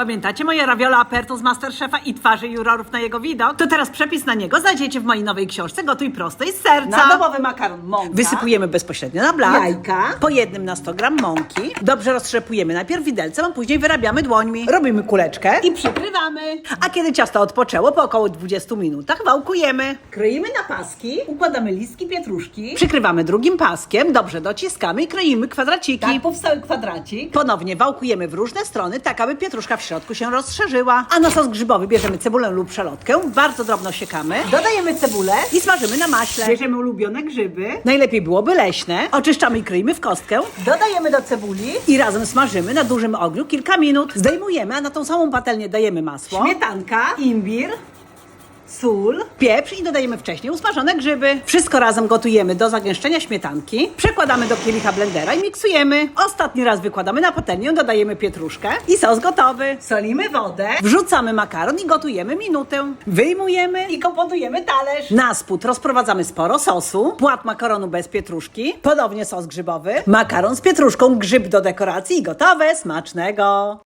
Pamiętacie moje raviolo aperto z Masterchefa i twarzy jurorów na jego widok? To teraz przepis na niego znajdziecie w mojej nowej książce Gotuj prosto i z serca. Na makaron mąka. Wysypujemy bezpośrednio na blat. Jajka. Po jednym na 100 gram mąki. Dobrze roztrzepujemy najpierw widelcem, a później wyrabiamy dłońmi. Robimy kuleczkę. I przykrywamy. A kiedy ciasto odpoczęło, po około 20 minutach wałkujemy. Kroimy na paski, układamy listki pietruszki. Przykrywamy drugim paskiem, dobrze dociskamy i kroimy kwadraciki. Tak powstały kwadracik. Ponownie wałkujemy w różne strony, tak aby pietruszka w środku się rozszerzyła. A na sos grzybowy bierzemy cebulę lub szalotkę, bardzo drobno siekamy Dodajemy cebulę. i smażymy na maśle. Bierzemy ulubione grzyby. Najlepiej byłoby leśne. Oczyszczamy i kroimy w kostkę. Dodajemy do cebuli I razem smażymy na dużym ogniu kilka minut. Zdejmujemy, a na tą samą patelnię dajemy masło, śmietanka, imbir, sól. pieprz i dodajemy wcześniej usmażone grzyby. Wszystko razem gotujemy do zagęszczenia śmietanki. Przekładamy do kielicha blendera i miksujemy. Ostatni raz wykładamy na patelnię, dodajemy pietruszkę i sos gotowy. Solimy wodę Wrzucamy makaron i gotujemy minutę. Wyjmujemy i komponujemy talerz. Na spód rozprowadzamy sporo sosu, płat makaronu bez pietruszki, ponownie sos grzybowy, makaron z pietruszką, grzyb do dekoracji i gotowe, smacznego!